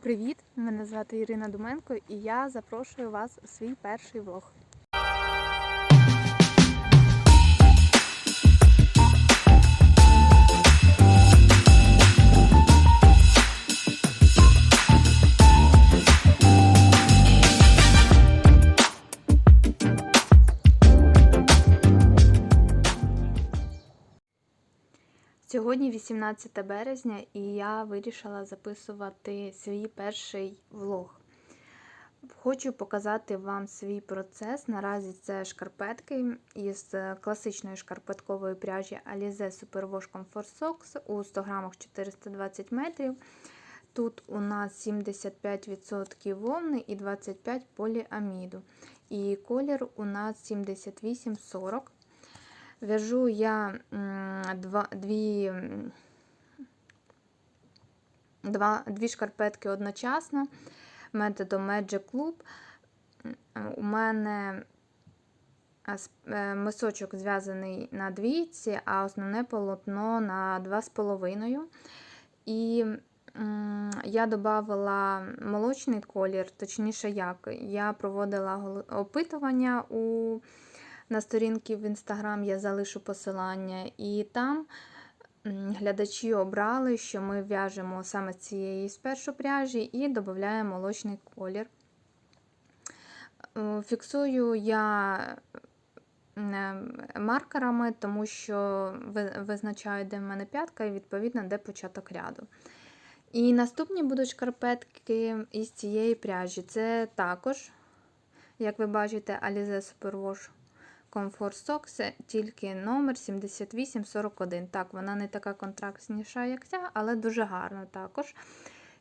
Привіт! Мене звати Ірина Думенко і я запрошую вас у свій перший влог. Сьогодні 18 березня, і я вирішила записувати свій перший влог. Хочу показати вам свій процес. Наразі це шкарпетки із класичної шкарпеткової пряжі Alize Superwash Comfort Socks у 100 грамах 420 метрів. Тут у нас 75% вовни і 25% поліаміду. І колір у нас 78-40. В'яжу я два, дві, два, дві шкарпетки одночасно методом Magic Club. У мене с- е, мисочок зв'язаний на двійці, а основне полотно на 2,5. І я додавала молочний колір, точніше, як я проводила опитування у на сторінки в інстаграм я залишу посилання, і там глядачі обрали, що ми в'яжемо саме з цієї спершу пряжі і додаємо молочний колір. Е, Фіксую я е, маркерами, тому що визначаю, де в мене п'ятка, і відповідно, де початок ряду. І наступні будуть шкарпетки із цієї пряжі. Це також, як ви бачите, Alize Superwash Comfort Socks, тільки номер 7841. Так, вона не така контрастніша, як ця, але дуже гарна також.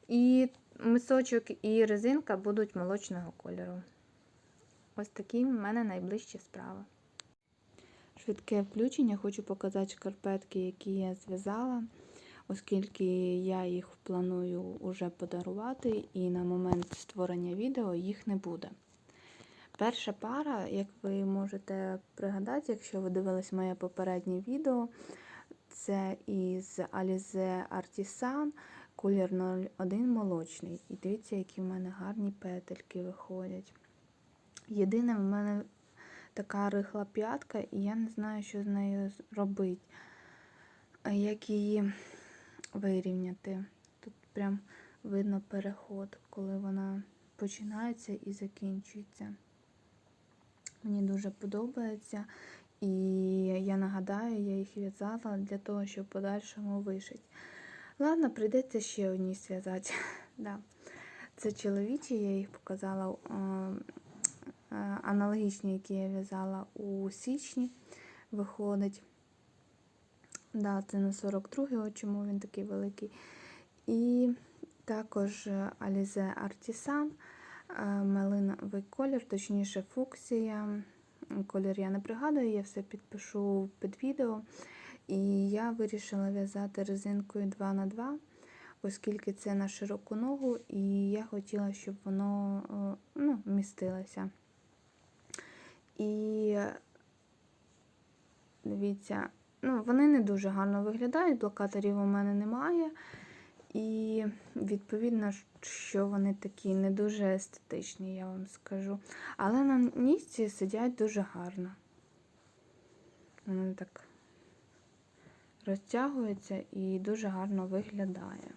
І мисочок і резинка будуть молочного кольору. Ось такі в мене найближчі справи. Швидке включення. Хочу показати шкарпетки, які я зв'язала, оскільки я їх планую уже подарувати, і на момент створення відео їх не буде. Перша пара, як ви можете пригадати, якщо ви дивились моє попереднє відео, це із Alize Artisan колір 01 молочний. І дивіться, які в мене гарні петельки виходять. Єдине, в мене така рихла п'ятка, і я не знаю, що з нею робити. Як її вирівняти. Тут прям видно переход, коли вона починається і закінчується. Мені дуже подобається. І я нагадаю, я їх в'язала для того, щоб подальшому вишити. Ладно, прийдеться ще одні зв'язати. да. Це чоловічі, я їх показала е, аналогічні, які я в'язала у січні. Виходить. Да, це на 42-й, чому він такий великий. І також Alize е, малиновий колір, точніше фуксія. Колір я не пригадую, я все підпишу під відео. І я вирішила в'язати резинкою 2х2, оскільки це на широку ногу, і я хотіла, щоб воно е, ну, вмістилося. І дивіться, ну, вони не дуже гарно виглядають, блокаторів у мене немає. І відповідно, що вони такі не дуже естетичні, я вам скажу. Але на нісці сидять дуже гарно. Вони так розтягуються і дуже гарно виглядає.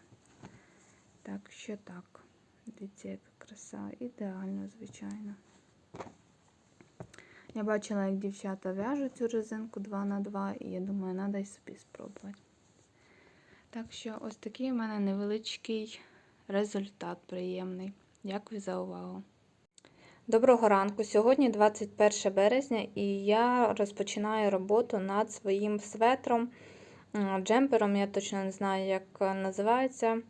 Так що так. Дивіться, яка краса. Ідеально, звичайно. Я бачила, як дівчата в'яжуть цю резинку 2 на 2 і я думаю, треба й собі спробувати. Так що ось такий у мене невеличкий результат приємний. Дякую за увагу. Доброго ранку. Сьогодні 21 березня, і я розпочинаю роботу над своїм светром, джемпером, я точно не знаю, як називається,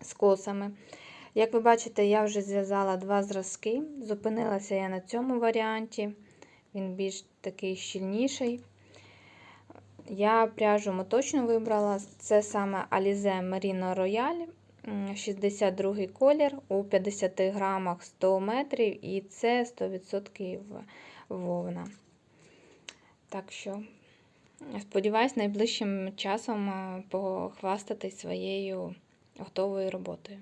з косами. Як ви бачите, я вже зв'язала два зразки. Зупинилася я на цьому варіанті. Він більш такий щільніший. Я пряжу моточну вибрала. Це саме Alize Merino Royale, 62 колір у 50 грамах 100 метрів, і це 100% вовна. Так що, сподіваюсь, найближчим часом е, похвастатись своєю готовою роботою.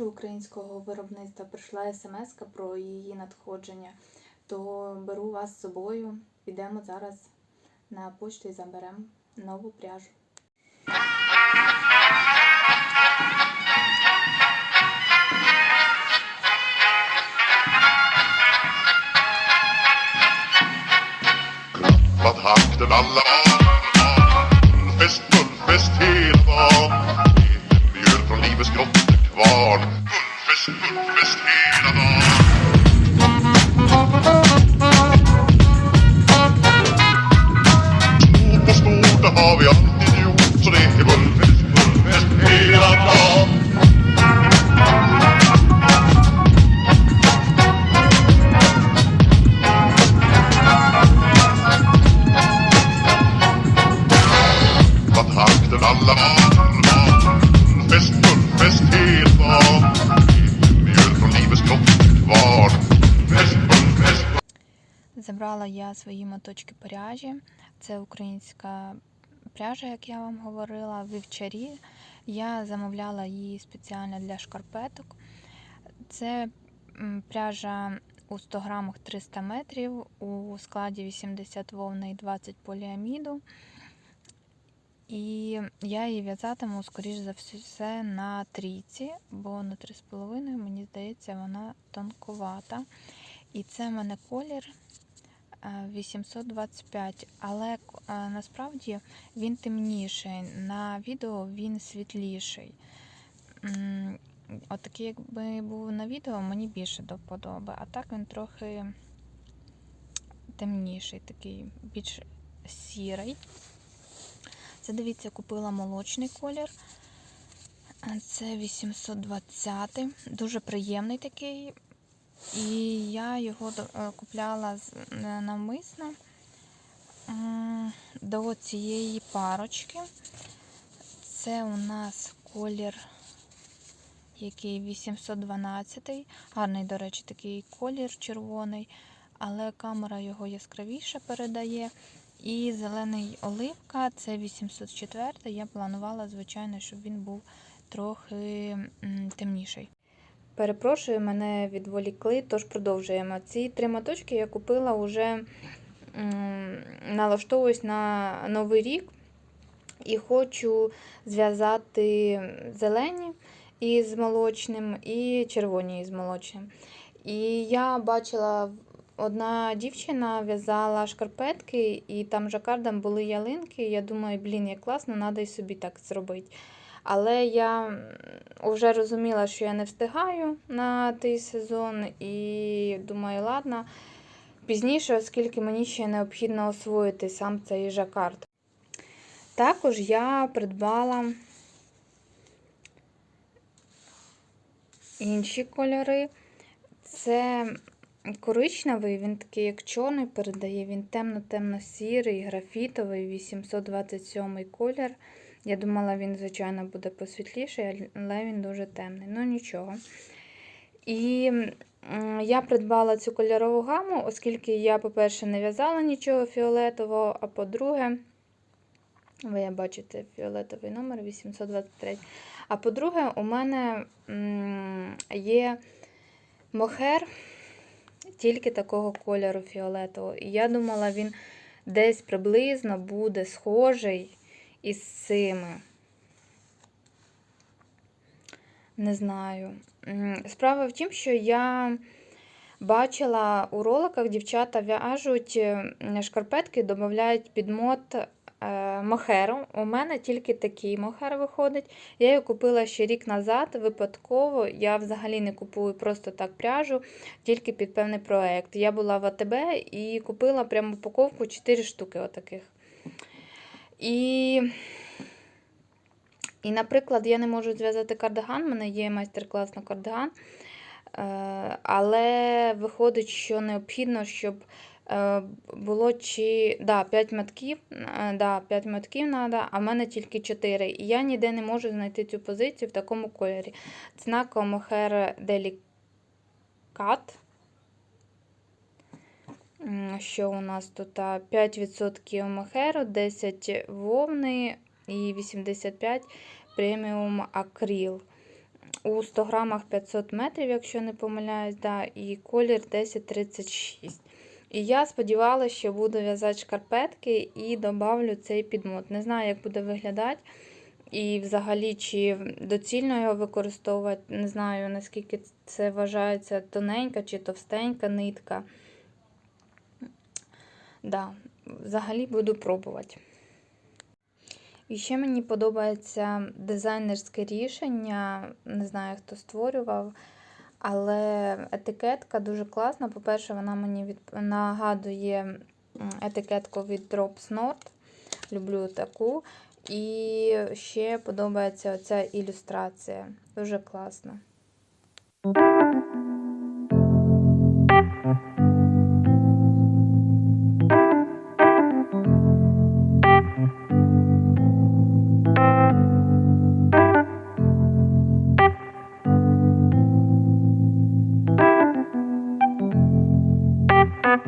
Пряжу українського виробництва прийшла смс про її надходження, то беру вас з собою. Підемо зараз на пошту і заберемо нову пряжу. Vad hakten alla Fullfest, fullfest hela dagen Mjöl från livets barn. Gullfisk, gullfisk hela dagen. Det har vi свої моточки пряжі. Це українська пряжа, як я вам говорила, вівчарі. Я замовляла її спеціально для шкарпеток. Це пряжа у 100 грамах 300 метрів, у складі 80 вовни і 20 поліаміду. І я її в'язатиму, скоріш за все, на трійці, бо на 3,5, мені здається, вона тонкувата. І це в мене колір 825, але е, насправді він темніший. На відео він світліший. Отакий, якби був на відео, мені більше до вподоби. А так він трохи темніший, такий більш сірий. Це дивіться, купила молочний колір. Це 820. Дуже приємний такий. І я його е, купляла е, навмисно до цієї парочки. Це у нас колір, який 812. Гарний, до речі, такий колір червоний, але камера його яскравіше передає. І зелений оливка це 804. Я планувала, звичайно, щоб він був трохи темніший. Перепрошую, мене відволікли, тож продовжуємо. Ці три моточки я купила вже м, налаштовуюсь на новий рік і хочу зв'язати зелені із молочним і червоні із молочним. І я бачила, одна дівчина в'язала шкарпетки, і там жакардом були ялинки. Я думаю, блін, як класно, треба і собі так зробити. Але я вже розуміла, що я не встигаю на той сезон, і думаю, ладно, пізніше, оскільки мені ще необхідно освоїти сам цей жакард. Також я придбала інші кольори. Це коричневий, він такий, як чорний, передає, він темно-темно-сірий, графітовий, 827 колір. Я думала, він, звичайно, буде посвітліший, але він дуже темний. Ну нічого. І я придбала цю кольорову гаму, оскільки я, по-перше, не в'язала нічого фіолетового, а по-друге, ви бачите фіолетовий номер 823. А по-друге, у мене є мохер тільки такого кольору фіолетового. І я думала, він десь приблизно буде схожий із цими. Не знаю. Справа в тім, що я бачила у роликах, дівчата в'яжуть е, шкарпетки, додають під мод е, мохеру. У мене тільки такий мохер виходить. Я її купила ще рік назад, випадково. Я взагалі не купую просто так пряжу, тільки під певний проект. Я була в АТБ і купила прямо упаковку 4 штуки отаких. І, і, наприклад, я не можу зв'язати кардиган, в мене є майстер-клас на кардиган. Е, Але виходить, що необхідно, щоб е, було чи да, 5 матків, е, да, 5 матків треба, а в мене тільки 4. І я ніде не можу знайти цю позицію в такому кольорі. Ціна Комохер Delicat. Що у нас тут? 5% мохеру, 10 вовни і 85 преміум акрил. у 100 грамах 500 метрів, якщо не помиляюсь, да, і колір 1036. І я сподівалася, що буду в'язати шкарпетки і добавлю цей підмот. Не знаю, як буде виглядати. І взагалі, чи доцільно його використовувати, не знаю, наскільки це вважається тоненька чи товстенька нитка. Да, взагалі буду пробувати. І ще мені подобається дизайнерське рішення. Не знаю, хто створював, але етикетка дуже класна. По-перше, вона мені від... нагадує етикетку від Drops Nord. Люблю таку. І ще подобається оця ілюстрація. Дуже класно. І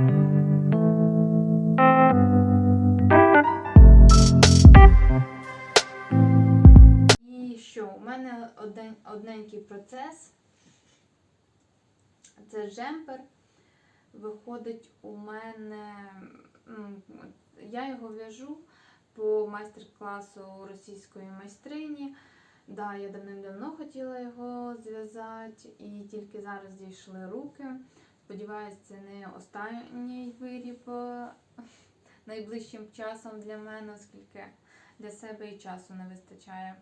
що? У мене один, одненький процес. Це джемпер. Виходить у мене. Я його в'яжу по майстер-класу російської майстрині. Да, я давним-давно хотіла його зв'язати і тільки зараз дійшли руки. Сподіваюсь, це не останній виріб е, найближчим часом для мене, оскільки для себе і часу не вистачає.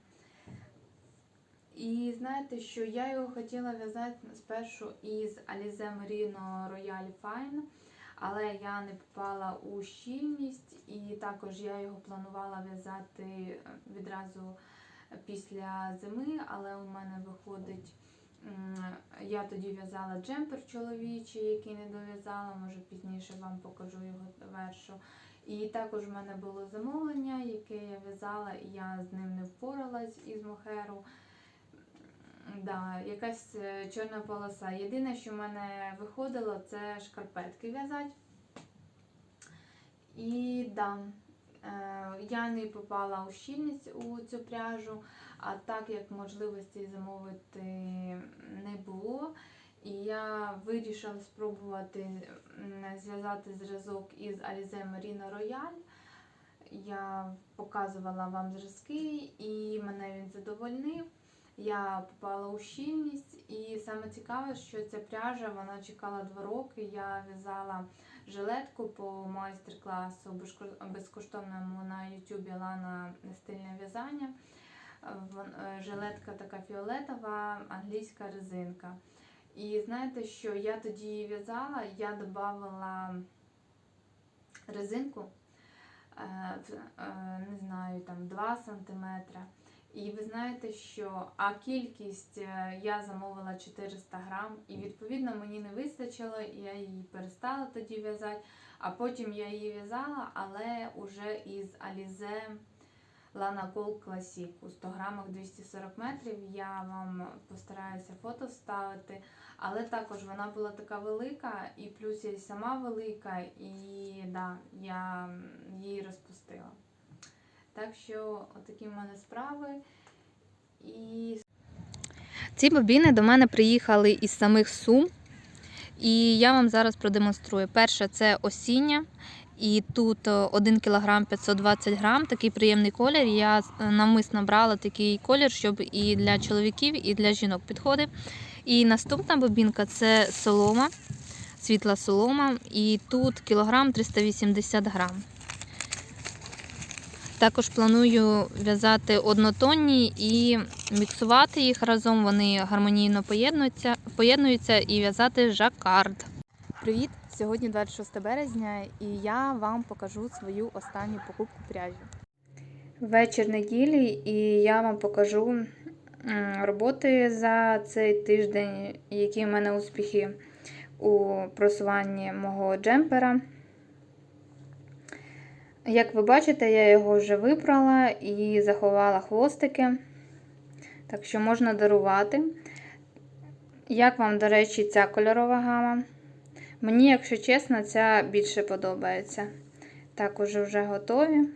І знаєте, що я його хотіла в'язати спершу із Alize Merino Royal Fine, але я не попала у щільність, і також я його планувала в'язати е, відразу після зими, але у мене виходить. Я тоді в'язала джемпер чоловічий, який не дов'язала, може пізніше вам покажу його вершу. І також в мене було замовлення, яке я в'язала, і я з ним не впоралась із мохеру. Да, якась е, чорна полоса. Єдине, що в мене виходило, це шкарпетки в'язати. І да, я не попала у щільність у цю пряжу, а так як можливості замовити не було. І я вирішила спробувати зв'язати зразок із Alize Merino Royal. Я показувала вам зразки, і мене він задовольнив. Я попала у щільність, і саме цікаве, що ця пряжа вона чекала два роки. Я в'язала жилетку по майстер-класу безкоштовному на YouTube Лана стильне в'язання. Е, Жилетка така фіолетова, англійська резинка. І знаєте, що я тоді її в'язала, я додавала резинку, е, е, не знаю, там 2 см. І ви знаєте, що а кількість е, я замовила 400 грам, і відповідно мені не вистачило, і я її перестала тоді в'язати. А потім я її в'язала, але уже із Alize Lana Gold Classic у 100 грамах 240 метрів. Я вам постараюся фото вставити. Але також вона була така велика, і плюс я сама велика, і да, я її розпустила. Так що отакі в мене справи. І... Ці бобіни до мене приїхали із самих Сум. І я вам зараз продемонструю. Перше це осіння. І тут 1 кг 520 грам, такий приємний колір. Я е, навмисно брала такий колір, щоб і для чоловіків, і для жінок підходив. І наступна бобінка це солома, світла солома. І тут кілограм 380 грам. Також планую в'язати однотонні і міксувати їх разом. Вони гармонійно поєднуються, поєднуються і в'язати жакард. Привіт! Сьогодні 26 березня і я вам покажу свою останню покупку пряжі. Вечір неділі, і я вам покажу роботи за цей тиждень, які в мене успіхи у просуванні мого джемпера. Як ви бачите, я його вже випрала і заховала хвостики, так що можна дарувати. Як вам, до речі, ця кольорова гама? Мені, якщо чесно, ця більше подобається. Також вже готові.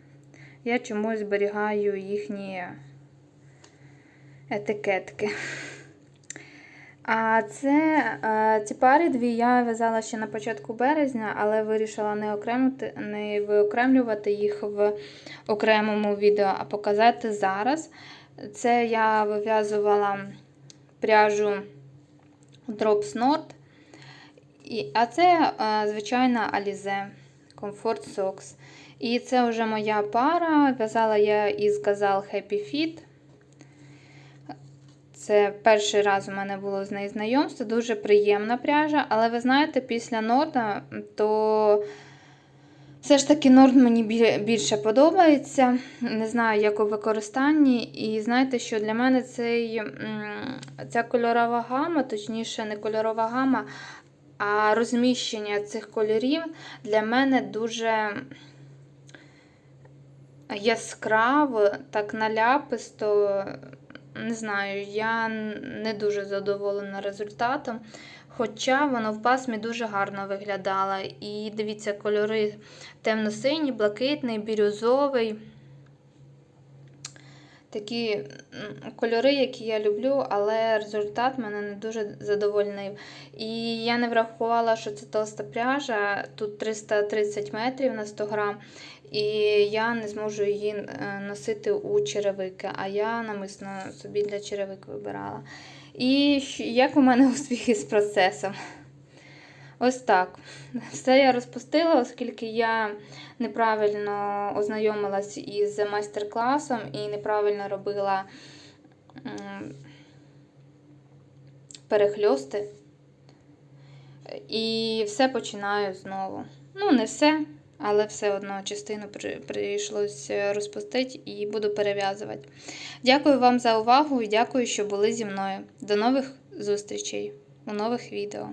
Я чомусь зберігаю їхні етикетки. А це е, ці пари дві я в'язала ще на початку березня, але вирішила не окремити, не виокремлювати їх в окремому відео, а показати зараз. Це я вив'язувала пряжу Drops Nord. А це е, звичайна Alize Comfort Socks. І це вже моя пара. В'язала я із Gazal Happy Fit. Це перший раз у мене було з нею знайомство. Дуже приємна пряжа. Але ви знаєте, після Норда, то все ж таки Норд мені більше подобається. Не знаю, як у використанні. І знаєте, що для мене цей, ця кольорова гама, точніше, не кольорова гама, а розміщення цих кольорів для мене дуже яскраво, так наляписто. Не знаю, я не дуже задоволена результатом. Хоча воно в пасмі дуже гарно виглядало. І дивіться, кольори темно-синій, блакитний, бірюзовий. Такі кольори, які я люблю, але результат мене не дуже задовольнив. І я не врахувала, що це толста пряжа, тут 330 метрів на 100 грам, і я не зможу її е, носити у черевики, а я намисно собі для черевик вибирала. І як у мене успіхи з процесом? Ось так. Все я розпустила, оскільки я неправильно ознайомилась із майстер-класом і неправильно робила перехльости. І все починаю знову. Ну, не все, але все одно частину при- прийшлось розпустити і буду перев'язувати. Дякую вам за увагу і дякую, що були зі мною. До нових зустрічей у нових відео.